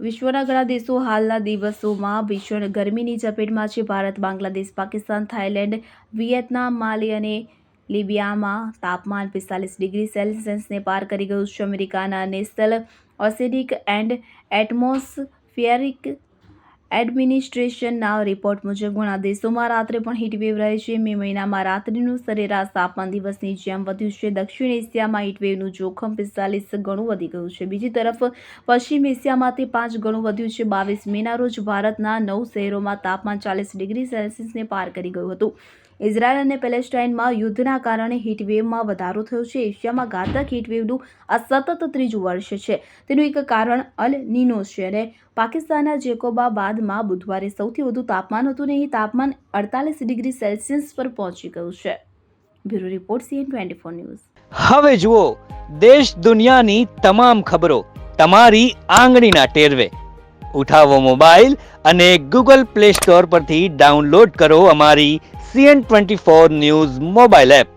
વિશ્વના ઘણા દેશો હાલના દિવસોમાં ભીષણ ગરમીની ઝપેટમાં છે. Bharat, Bangladesh, Pakistan, Thailand, Vietnam, Mali અને લિબિયામાં તાપમાન પિસ્તાલીસ ડિગ્રી સેલ્સિયસને પાર કરી ગયું છે. અમેરિકાના નેશનલ ઓસેડિક એન્ડ એટમોસ્ફિયરિક એડમિનિસ્ટ્રેશનના રિપોર્ટ મુજબ ઘણા દેશોમાં રાત્રે પણ હીટવેવ રહે છે. મે મહિનામાં રાત્રિનું સરેરાશ તાપમાન દિવસની જેમ વધ્યું છે. દક્ષિણ એશિયામાં હીટવેવનું જોખમ પિસ્તાલીસ ગણું વધી ગયું છે. બીજી તરફ, પશ્ચિમ એશિયામાં તે પાંચ ગણું વધ્યું છે. બાવીસ મેના રોજ ભારતના નવ શહેરોમાં તાપમાન ચાલીસ ડિગ્રી સેલ્સિયસને પાર કરી ગયું હતું. ઇઝરાયલ અને પેલેસ્ટાઇનમાં યુદ્ધના કારણે હીટવેવમાં વધારો થયો છે. એશિયામાં ઘાતક હીટવેવનું આ સતત ત્રીજું વર્ષ છે. તેનું એક કારણ અલ નીનો છે અને પાકિસ્તાનના જેકોબા બાદમાં બુધવારે સૌથી વધુ તાપમાન હતું અને અહીં તાપમાન અડતાલીસ ડિગ્રી સેલ્સિયસ પર પહોંચી ગયું છે. Bureau report CN twenty four news. હવે જુઓ, દેશ દુનિયાની તમામ ખબરો તમારી આંગળીના ટેરવે. ઉઠાવો મોબાઈલ અને ગૂગલ પ્લે સ્ટોર પરથી ડાઉનલોડ કરો અમારી CN twenty four news mobile app.